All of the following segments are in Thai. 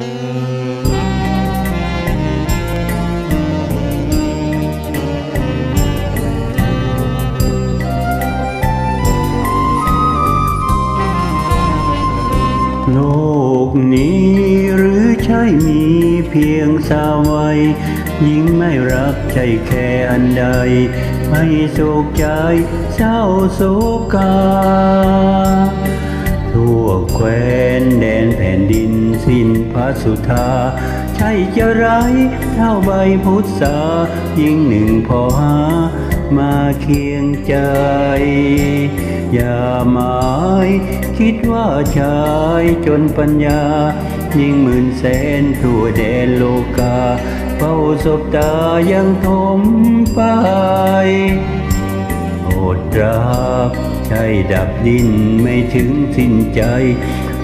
โลกนี้หรือใช่มีเพียงสาววัยยิ่งไม่รักใจแค่อันใด ไม่โศกใจเศร้าโศกา ทั่วแคว้นแดนแผ่นดินสิ้น ระสุธา ใช่จะไรเท่าใบพุทธายิ่งหนึ่งพอหา มาเคียงใจ อย่าหมายคิดว่าชายจนปัญญา ยิ่งหมื่นแสนทั่วแดนโลกาเฝ้าศบตายังทมไปอดรักใช่ดับดินไม่ถึงสิ้นใจ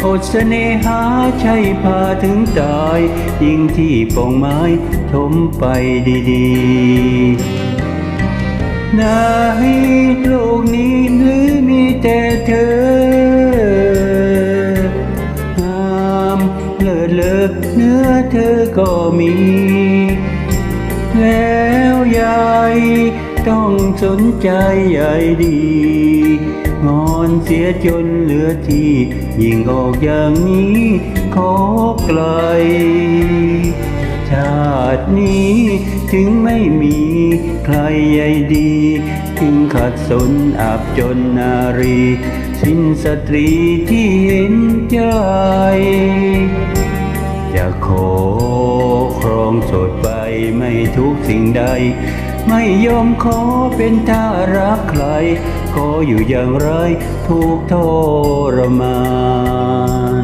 อดเสน่หาใช่พาถึงตาย ยิ่งที่ปองไม้ทมไปดีๆในโลกนี้หรือมีแต่เธองามเลิศเลิศเนื้อเธอก็มี แล้วยายต้องสนใจใหญ่ดี เสียจนเหลือที่ยิ่งออกอย่างนี้ขอไกล ชาตินี้ถึงไม่มีใครใหญ่ดี ถึงขัดสนอับจนนารี สิ้นสตรีที่เห็นใจจะขอครองสดไปไม่ทุกสิ่งใด ไม่ยอมขอเป็นท่ารักใคร ขออยู่อย่างไรทุกทรมา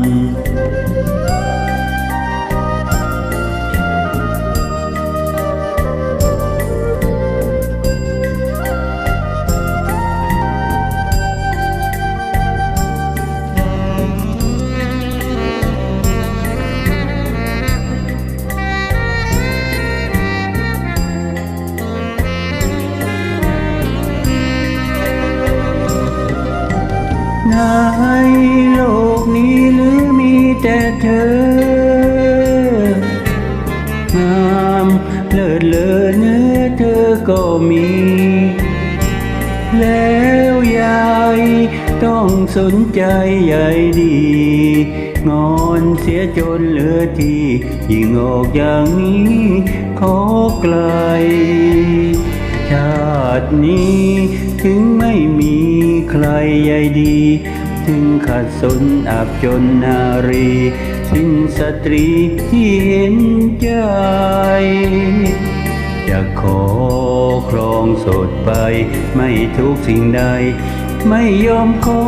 น ในโลกนี้หรือมีแต่เธองามเลิศเลอเนื้อเธอก็มี แล้วยายต้องสนใจใหญ่ดี งอนเสียจนเหลือที่ยิ่งออกอย่างนี้ขอไกล ชาตินี้ ถึงไม่มีใครใหญ่ดี ถึงขัดสนอับจนนารีสิ้นสตรีที่เห็นใจ จะขอครองสดไป ไม่ทุกสิ่งใด ไม่ยอมขอ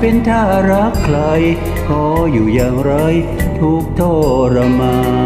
เป็นท่ารักใคร ขออยู่อย่างไรทุกทรมาน